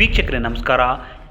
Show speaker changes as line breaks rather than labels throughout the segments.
ವೀಕ್ಷಕರೇ ನಮಸ್ಕಾರ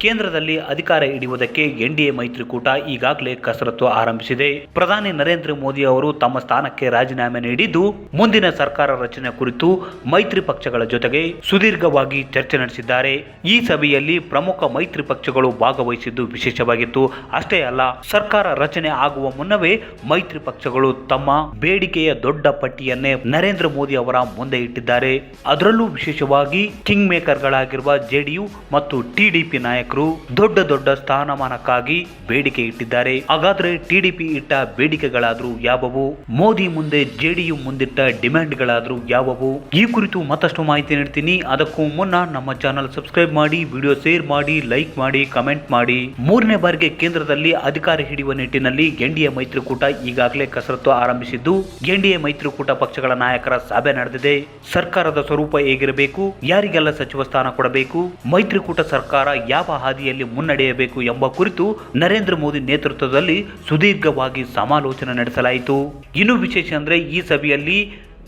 ಕೇಂದ್ರದಲ್ಲಿ ಅಧಿಕಾರ ಹಿಡಿಯುವುದಕ್ಕೆ ಎನ್ಡಿಎ ಮೈತ್ರಿಕೂಟ ಈಗಾಗಲೇ ಕಸರತ್ತು ಆರಂಭಿಸಿದೆ. ಪ್ರಧಾನಿ ನರೇಂದ್ರ ಮೋದಿ ಅವರು ತಮ್ಮ ಸ್ಥಾನಕ್ಕೆ ರಾಜೀನಾಮೆ ನೀಡಿದ್ದು, ಮುಂದಿನ ಸರ್ಕಾರ ರಚನೆ ಕುರಿತು ಮೈತ್ರಿ ಪಕ್ಷಗಳ ಜೊತೆಗೆ ಸುದೀರ್ಘವಾಗಿ ಚರ್ಚೆ ನಡೆಸಿದ್ದಾರೆ. ಈ ಸಭೆಯಲ್ಲಿ ಪ್ರಮುಖ ಮೈತ್ರಿ ಪಕ್ಷಗಳು ಭಾಗವಹಿಸಿದ್ದು ವಿಶೇಷವಾಗಿತ್ತು. ಅಷ್ಟೇ ಅಲ್ಲ, ಸರ್ಕಾರ ರಚನೆ ಆಗುವ ಮುನ್ನವೇ ಮೈತ್ರಿ ಪಕ್ಷಗಳು ತಮ್ಮ ಬೇಡಿಕೆಯ ದೊಡ್ಡ ಪಟ್ಟಿಯನ್ನೇ ನರೇಂದ್ರ ಮೋದಿ ಅವರ ಮುಂದೆ ಇಟ್ಟಿದ್ದಾರೆ. ಅದರಲ್ಲೂ ವಿಶೇಷವಾಗಿ ಕಿಂಗ್ ಮೇಕರ್ಗಳಾಗಿರುವ ಜೆಡಿಯು ಮತ್ತು ಟಿಡಿಪಿ ನಾಯಕರು ದೊಡ್ಡ ದೊಡ್ಡ ಸ್ಥಾನಮಾನಕ್ಕಾಗಿ ಬೇಡಿಕೆ ಇಟ್ಟಿದ್ದಾರೆ. ಹಾಗಾದ್ರೆ ಟಿಡಿಪಿ ಇಟ್ಟ ಬೇಡಿಕೆಗಳಾದ್ರೂ ಯಾವವು? ಮೋದಿ ಮುಂದೆ ಜೆಡಿಯು ಮುಂದಿಟ್ಟ ಡಿಮ್ಯಾಂಡ್ಗಳಾದ್ರೂ ಯಾವವು? ಈ ಕುರಿತು ಮತ್ತಷ್ಟು ಮಾಹಿತಿ ನೀಡ್ತೀನಿ. ಅದಕ್ಕೂ ಮುನ್ನ ನಮ್ಮ ಚಾನಲ್ ಸಬ್ಸ್ಕ್ರೈಬ್ ಮಾಡಿ, ವಿಡಿಯೋ ಶೇರ್ ಮಾಡಿ, ಲೈಕ್ ಮಾಡಿ, ಕಮೆಂಟ್ ಮಾಡಿ. ಮೂರನೇ ಬಾರಿಗೆ ಕೇಂದ್ರದಲ್ಲಿ ಅಧಿಕಾರ ಹಿಡಿಯುವ ನಿಟ್ಟಿನಲ್ಲಿ ಎನ್ಡಿಎ ಮೈತ್ರಿಕೂಟ ಈಗಾಗಲೇ ಕಸರತ್ತು ಆರಂಭಿಸಿದ್ದು ಎನ್ಡಿಎ ಮೈತ್ರಿಕೂಟ ಪಕ್ಷಗಳ ನಾಯಕರ ಸಭೆ ನಡೆದಿದೆ. ಸರ್ಕಾರದ ಸ್ವರೂಪ ಹೇಗಿರಬೇಕು? ಯಾರಿಗೆಲ್ಲ ಸಚಿವ ಸ್ಥಾನ ಕೊಡಬೇಕು? ಮೈತ್ರಿಕೂಟ ಸರ್ಕಾರ ಯಾವ ಹಾದಿಯಲ್ಲಿ ಮುನ್ನಡೆಯಬೇಕು ಎಂಬ ಕುರಿತು ನರೇಂದ್ರ ಮೋದಿ ನೇತೃತ್ವದಲ್ಲಿ ಸುದೀರ್ಘವಾಗಿ ಸಮಾಲೋಚನೆ ನಡೆಸಲಾಯಿತು. ಇನ್ನು ವಿಶೇಷ ಅಂದ್ರೆ ಈ ಸಭೆಯಲ್ಲಿ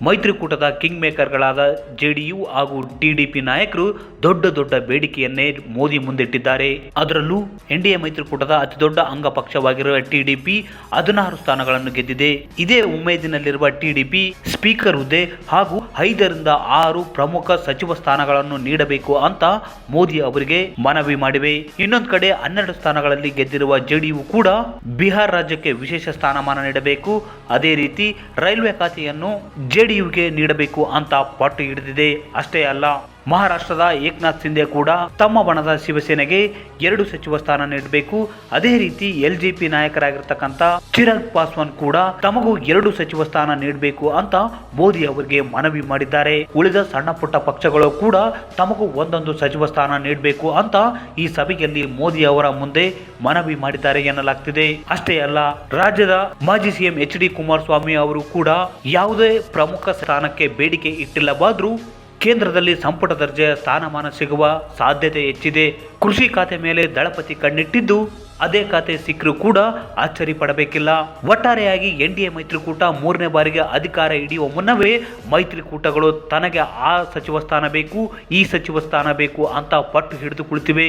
ಮೈತ್ರಿಕೂಟದ ಕಿಂಗ್ ಮೇಕರ್ಗಳಾದ ಜೆಡಿಯು ಹಾಗೂ ಟಿಡಿಪಿ ನಾಯಕರು ದೊಡ್ಡ ದೊಡ್ಡ ಬೇಡಿಕೆಯನ್ನೇ ಮೋದಿ ಮುಂದಿಟ್ಟಿದ್ದಾರೆ. ಅದರಲ್ಲೂ ಎನ್ಡಿಎ ಮೈತ್ರಿಕೂಟದ ಅತಿ ದೊಡ್ಡ ಅಂಗ ಪಕ್ಷವಾಗಿರುವ ಟಿಡಿಪಿ ಹದಿನಾರು ಸ್ಥಾನಗಳನ್ನು ಗೆದ್ದಿದೆ. ಇದೇ ಉಮೇದಿನಲ್ಲಿರುವ ಟಿಡಿಪಿ ಸ್ಪೀಕರ್ ಹುದ್ದೆ ಹಾಗೂ ಐದರಿಂದ ಆರು ಪ್ರಮುಖ ಸಚಿವ ಸ್ಥಾನಗಳನ್ನು ನೀಡಬೇಕು ಅಂತ ಮೋದಿ ಅವರಿಗೆ ಮನವಿ ಮಾಡಿವೆ. ಇನ್ನೊಂದು ಕಡೆ ಹನ್ನೆರಡು ಸ್ಥಾನಗಳಲ್ಲಿ ಗೆದ್ದಿರುವ ಜೆಡಿಯು ಕೂಡ ಬಿಹಾರ್ ರಾಜ್ಯಕ್ಕೆ ವಿಶೇಷ ಸ್ಥಾನಮಾನ ನೀಡಬೇಕು. ಅದೇ ರೀತಿ ರೈಲ್ವೆ ಖಾತೆಯನ್ನು ಜೆಡಿಯುಗೆ ನೀಡಬೇಕು ಅಂತ ಪಟ್ಟು ಹಿಡಿದಿದೆ. ಅಷ್ಟೇ ಅಲ್ಲ ಮಹಾರಾಷ್ಟ್ರದ ಏಕನಾಥ್ ಸಿಂಧೆ ಕೂಡ ತಮ್ಮ ಬಣದ ಶಿವಸೇನೆಗೆ ಎರಡು ಸಚಿವ ಸ್ಥಾನ ನೀಡಬೇಕು. ಅದೇ ರೀತಿ ಎಲ್ ಜೆ ಪಿ ನಾಯಕರಾಗಿರ್ತಕ್ಕಂಥ ಚಿರಾಗ್ ಪಾಸ್ವಾನ್ ಕೂಡ ತಮಗೂ ಎರಡು ಸಚಿವ ಸ್ಥಾನ ನೀಡಬೇಕು ಅಂತ ಮೋದಿ ಅವರಿಗೆ ಮನವಿ ಮಾಡಿದ್ದಾರೆ. ಉಳಿದ ಸಣ್ಣ ಪುಟ್ಟ ಪಕ್ಷಗಳು ಕೂಡ ತಮಗೂ ಒಂದೊಂದು ಸಚಿವ ಸ್ಥಾನ ನೀಡಬೇಕು ಅಂತ ಈ ಸಭೆಯಲ್ಲಿ ಮೋದಿ ಅವರ ಮುಂದೆ ಮನವಿ ಮಾಡಿದ್ದಾರೆ ಎನ್ನಲಾಗ್ತಿದೆ. ಅಷ್ಟೇ ಅಲ್ಲ, ರಾಜ್ಯದ ಮಾಜಿ ಸಿಎಂ ಎಚ್ ಡಿ ಕುಮಾರಸ್ವಾಮಿ ಅವರು ಕೂಡ ಯಾವುದೇ ಪ್ರಮುಖ ಸ್ಥಾನಕ್ಕೆ ಬೇಡಿಕೆ ಇಟ್ಟಿಲ್ಲವಾದ್ರೂ ಕೇಂದ್ರದಲ್ಲಿ ಸಂಪುಟ ದರ್ಜೆಯ ಸ್ಥಾನಮಾನ ಸಿಗುವ ಸಾಧ್ಯತೆ ಹೆಚ್ಚಿದೆ. ಕೃಷಿ ಖಾತೆ ಮೇಲೆ ದಳಪತಿ ಕಣ್ಣಿಟ್ಟಿದ್ದು ಅದೇ ಖಾತೆ ಸಿಕ್ಕರೂ ಕೂಡ ಆಶ್ಚರ್ಯ ಪಡಬೇಕಿಲ್ಲ. ಒಟ್ಟಾರೆಯಾಗಿ ಎನ್ ಡಿ ಎ ಮೈತ್ರಿಕೂಟ ಮೂರನೇ ಬಾರಿಗೆ ಅಧಿಕಾರ ಹಿಡಿಯುವ ಮುನ್ನವೇ ಮೈತ್ರಿಕೂಟಗಳು ತನಗೆ ಆ ಸಚಿವ ಸ್ಥಾನ ಬೇಕು, ಈ ಸಚಿವ ಸ್ಥಾನ ಬೇಕು ಅಂತ ಪಟ್ಟು ಹಿಡಿದು ಕುಳಿತಿವೆ.